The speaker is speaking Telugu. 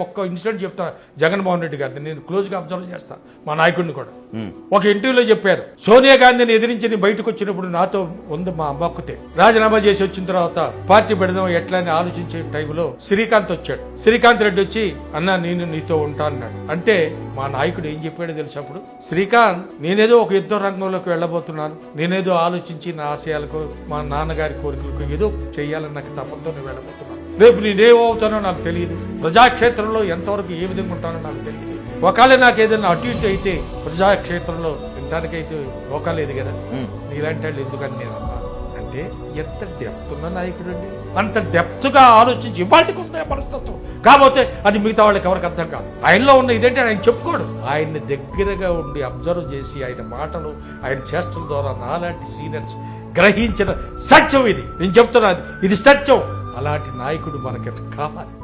ఒక్క ఇన్సిడెంట్ చెప్తా. జగన్మోహన్ రెడ్డి గారిని నేను క్లోజ్గా అబ్జర్వ్ చేస్తా. మా నాయకుడిని కూడా. ఒక ఇంటర్వ్యూలో చెప్పారు. సోనియా గాంధీని ఎదిరించి నేను బయటకు వచ్చినప్పుడు నాతో ఉంది మా అమ్మక్కుతే రాజీనామా చేసి వచ్చిన తర్వాత పార్టీ పెడదాం ఎట్లా అని ఆలోచించే టైంలో శ్రీకాంత్ వచ్చాడు. శ్రీకాంత్ రెడ్డి వచ్చి అన్న నేను నీతో ఉంటా అన్నాడు. అంటే మా నాయకుడు ఏం చెప్పాడో తెలుసు అప్పుడు? శ్రీకాంత్ నేనేదో ఒక యుద్ధ రంగంలోకి వెళ్ళబోతున్నాను. నేనేదో ఆలోచించి నా ఆశయాలకు మా నాన్నగారి కోరికలకు ఏదో చేయాలని నాకు తపంతో నేను వెళ్ళబోతున్నాను. రేపు నేనేమవుతానో నాకు తెలియదు ప్రజాక్షేత్రంలో ఎంతవరకు ఏ విధంగా ఉంటానో నాకు తెలియదు ఒకవేళ నాకు ఏదైనా అటు ఇటు అయితే ప్రజాక్షేత్రంలో వినటానికైతే లోకా లేదు కదా. నీలాంటి వాళ్ళు ఎందుకని నేను అన్నాను. అంటే ఎంత డెప్త్ ఉన్న నాయకుడు అండి? అంత డెప్త్గా ఆలోచించి ఇవాళకి ఉందే మనస్తత్వం. కాకపోతే అది మిగతా వాళ్ళకి ఎవరికి అర్థం కాదు. ఆయనలో ఉన్న ఇదేంటి ఆయన చెప్పుకోడు. ఆయన్ని దగ్గరగా ఉండి అబ్జర్వ్ చేసి ఆయన మాటలు ఆయన చేష్టల ద్వారా నాలాంటి సీనియర్స్ గ్రహించిన సత్యం ఇది. నేను చెప్తున్నాను. ఇది సత్యం. అలాంటి నాయకుడు మనకి కావాలి.